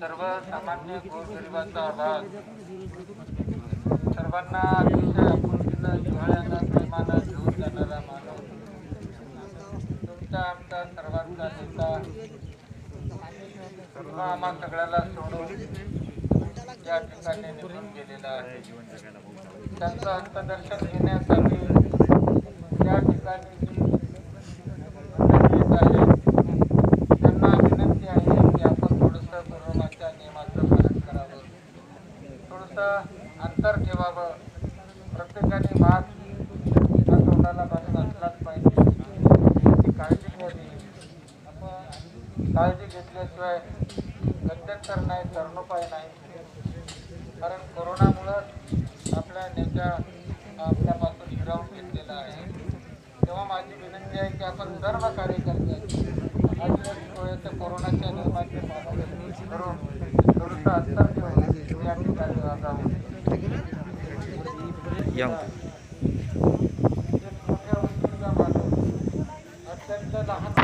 सर्वसामान्य गोरगरिबाचा आभार. सर्वांना अतिशय आपुलकीनं जिव्हाळ्यानं प्रेमानं घेऊन जाणारा मानव तुमचा आमचा सर्वांचा नेता. सर्व आम्हा सगळ्याला सोडून या ठिकाणी निघून गेलेला आहे. त्यांचं अंतदर्शन घेण्यासाठी या ठिकाणी मी येत आहे त्यांना विनंती आहे की आपण थोडंसं कोरोनाच्या नियमाचं पालन करावं थोडंसं अंतर ठेवावं. प्रत्येकाने मास्क तोंडाला बांधून असलाच पाहिजे. याची काळजी घ्यावी. आपण काळजी घेतल्याशिवाय गत्यंतर नाही तरणोपाय नाही. कारण कोरोनामुळं आपल्या नेत्या आपल्यापासून हिरावून घेतलेला आहे. तेव्हा माझी विनंती आहे की आपण सर्व कार्यकर्ते या अत्यंत लहान